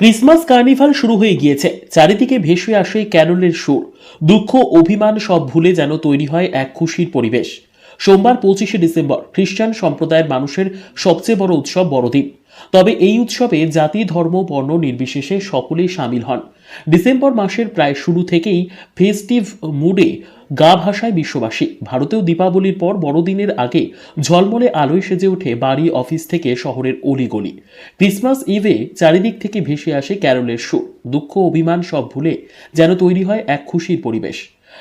Christmas carnival শুরু হয়ে গিয়েছে। চারিদিকে ভেসে আসে ক্যারলের সুর। দুঃখ, অভিমান সব ভুলে যেন তৈরি হয় এক খুশির পরিবেশ। সোমবার পঁচিশে ডিসেম্বর খ্রিস্টান সম্প্রদায়ের মানুষের সবচেয়ে বড় উৎসব বড়দিন তবে এই উৎসবে জাতি, ধর্ম, বর্ণ নির্বিশেষে সকলেই সামিল হন। ডিসেম্বর মাসের প্রায় শুরু থেকেই ফেস্টিভ মুডে গা ভাষায় বিশ্ববাসী। ভারতেও দীপাবলির পর বড়দিনের আগে ঝলমলে আলোয় সেজে ওঠে বাড়ি, অফিস থেকে শহরের অলিগলি। ক্রিসমাস ইভে চারিদিক থেকে ভেসে আসে ক্যারলের সুর। দুঃখ, অভিমান সব ভুলে যেন তৈরি হয় এক খুশির পরিবেশ।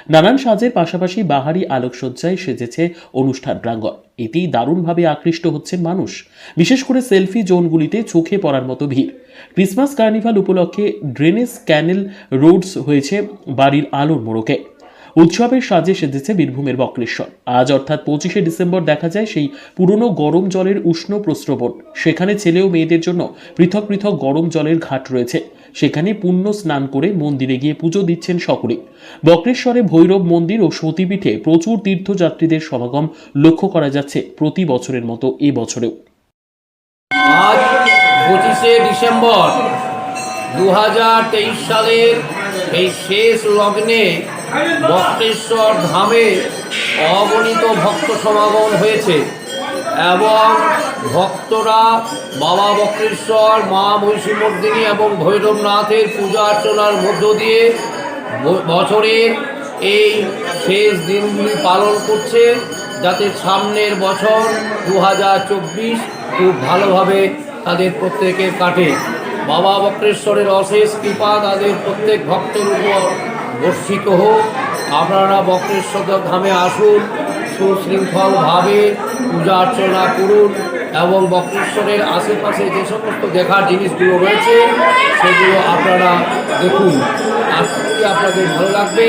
নানান সাজের পাশাপাশি বাহারি আলোকসজ্জায় সেজেছে অনুষ্ঠান প্রাঙ্গণ। এতেই দারুণভাবে আকৃষ্ট হচ্ছেন মানুষ। বিশেষ করে সেলফি জোনগুলিতে চোখে পড়ার মতো ভিড়। ক্রিসমাস কার্নিভাল উপলক্ষে ড্রেনেজ ক্যানেল রোডস হয়েছে বাড়ির আলোর মোড়কে। উৎসবের সাজে সেজেছে বীরভূমের বক্রেশ্বর। আজ অর্থাৎ পঁচিশে ডিসেম্বর দেখা যায় সেই পুরনো গরম জলের উষ্ণ প্রস্রবণ। সেখানে ছেলে ও মেয়েদের জন্য পৃথক পৃথক গরম জলের ঘাট রয়েছে। সেখানে পুণ্য স্নান করে মন্দিরে গিয়ে পুজো দিচ্ছেন সকলে। বক্রেশ্বরে ভৈরব মন্দির ও সতীপীঠে প্রচুর তীর্থযাত্রীদের সমাগম লক্ষ্য করা যাচ্ছে প্রতি বছরের মতো এ বছরেও। আজ পঁচিশে ডিসেম্বর দু হাজার তেইশ সালের এই শেষ লগ্নে বক্রেশ্বর ধামে অগণিত ভক্ত সমাগম হয়েছে এবং ভক্তরা বাবা বক্রেশ্বর, মা মহিষীমর্দিনী এবং ভৈরবনাথের পূজা অর্চনার মধ্য দিয়ে বছরের এই শেষ দিনগুলি পালন করছে যাতে সামনের বছর দু হাজার চব্বিশ খুব ভালোভাবে তাদের প্রত্যেকের কাটে। বাবা বক্রেশ্বরের অশেষ কৃপা তাদের প্রত্যেক ভক্তের উপর বর্ষিত হোক। আপনারা বক্রেশ্বর ধামে আসুন সুশৃঙ্খলভাবে পূজা অর্চনা করুন এবং বক্রেশ্বরের আশেপাশে যে সমস্ত দেখার জিনিসগুলো রয়েছে, সেগুলো আপনারা দেখুন। আশা আপনাদের ভালো লাগবে,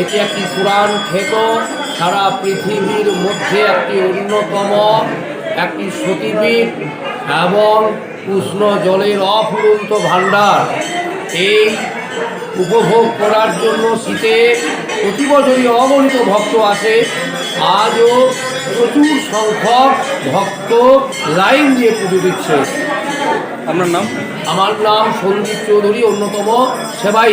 এটি একটি পুরাণ ক্ষেত সারা পৃথিবীর মধ্যে একটি অন্যতম একটি সতীপীঠ এবং উষ্ণ জলের অফুরন্ত ভাণ্ডার। এই উপভোগ করার জন্য শীতে প্রতি বছরই অগণিত ভক্ত আসে। আজও প্রচুর সংখ্যক ভক্ত লাইন দিয়ে পুজো দিচ্ছে। আপনার নাম? আমার নাম সন্দীপ চৌধুরী অন্যতম সেবাই